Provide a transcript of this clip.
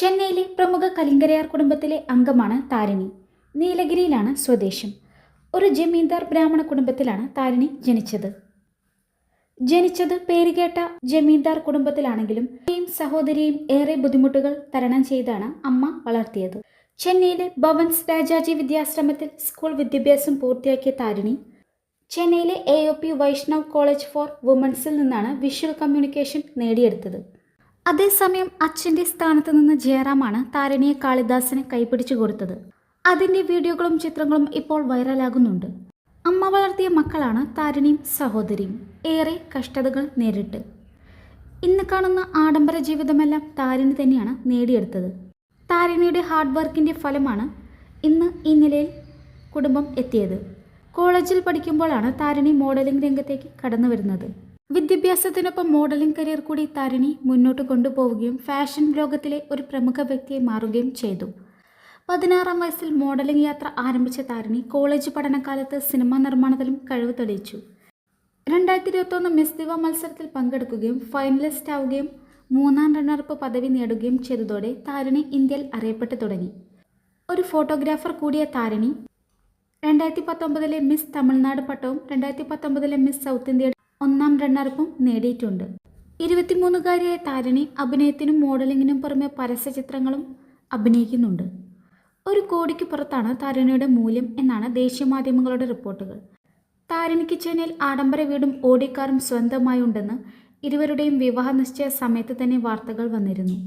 ചെന്നൈയിലെ പ്രമുഖ കലിങ്കരയാർ കുടുംബത്തിലെ അംഗമാണ് താരിണി. നീലഗിരിയിലാണ് സ്വദേശം. ഒരു ജമീന്ദാർ ബ്രാഹ്മണ കുടുംബത്തിലാണ് താരിണി ജനിച്ചത്. ജനിച്ചത് പേരുകേട്ട ജമീന്ദാർ കുടുംബത്തിലാണെങ്കിലും സഹോദരിയും ഏറെ ബുദ്ധിമുട്ടുകൾ തരണം ചെയ്താണ് അമ്മ വളർത്തിയത്. ചെന്നൈയിലെ ഭവൻസ് രാജാജി വിദ്യാശ്രമത്തിൽ സ്കൂൾ വിദ്യാഭ്യാസം പൂർത്തിയാക്കിയ താരിണി ചെന്നൈയിലെ A O P Vaishnav college for വുമൻസിൽ നിന്നാണ് വിഷ്വൽ കമ്മ്യൂണിക്കേഷൻ നേടിയെടുത്തത്. അതേസമയം അച്ഛന്റെ സ്ഥാനത്ത് നിന്ന് ജയറാമാണ് താരിണിയെ കാളിദാസിനെ കൈപിടിച്ചു കൊടുത്തത്. അതിന്റെ വീഡിയോകളും ചിത്രങ്ങളും ഇപ്പോൾ വൈറലാകുന്നുണ്ട്. അമ്മ വളർത്തിയ മക്കളാണ് താരിണിയും സഹോദരിയും. ഏറെ കഷ്ടതകൾ നേരിട്ട്. ഇന്ന് കാണുന്ന ആഡംബര ജീവിതമെല്ലാം താരിണി തന്നെയാണ് നേടിയെടുത്തത്. താരിണിയുടെ ഹാർഡ് വർക്കിന്റെ ഫലമാണ് ഇന്ന് ഈ നിലയിൽ കുടുംബം എത്തിയത്. കോളേജിൽ പഠിക്കുമ്പോഴാണ് താരിണി മോഡലിംഗ് രംഗത്തേക്ക് കടന്നു വരുന്നത് വിദ്യാഭ്യാസത്തിനൊപ്പം മോഡലിംഗ് കരിയർ കൂടി താരിണി മുന്നോട്ട് കൊണ്ടുപോവുകയും ഫാഷൻ ലോകത്തിലെ ഒരു പ്രമുഖ വ്യക്തിയെ മാറുകയും ചെയ്തു. പതിനാറാം വയസ്സിൽ മോഡലിംഗ് യാത്ര ആരംഭിച്ച താരിണി കോളേജ് പഠനകാലത്ത് സിനിമാ നിർമ്മാണത്തിലും കഴിവ് തെളിയിച്ചു. രണ്ടായിരത്തി ഇരുപത്തൊന്ന് മിസ് ദിവ മത്സരത്തിൽ പങ്കെടുക്കുകയും ഫൈനലിസ്റ്റ് ആവുകയും മൂന്നാം റണ്ണറപ്പ് പദവി നേടുകയും ചെയ്തതോടെ താരിണി ഇന്ത്യയിൽ അറിയപ്പെട്ടു തുടങ്ങി. ഒരു ഫോട്ടോഗ്രാഫർ കൂടിയ താരിണി രണ്ടായിരത്തി പത്തൊമ്പതിലെ മിസ് തമിഴ്നാട് പട്ടവും രണ്ടായിരത്തി പത്തൊമ്പതിലെ മിസ് സൗത്ത് ഇന്ത്യയുടെ ഒന്നാം റണ്ണറപ്പും നേടിയിട്ടുണ്ട്. ഇരുപത്തിമൂന്നുകാരിയായ താരിണി അഭിനയത്തിനും മോഡലിങ്ങിനും പുറമെ പരസ്യ ചിത്രങ്ങളും അഭിനയിക്കുന്നുണ്ട്. ഒരു കോടിക്ക് പുറത്താണ് താരണിയുടെ മൂല്യം എന്നാണ് ദേശീയ മാധ്യമങ്ങളുടെ റിപ്പോർട്ടുകൾ. താരിണിക്ക് ചെന്നൈയിൽ ആഡംബര വീടും ഓടിക്കാറും സ്വന്തമായി ഉണ്ടെന്ന് ഇരുവരുടെയും വിവാഹ നിശ്ചയ സമയത്ത് തന്നെ വാർത്തകൾ വന്നിരുന്നു.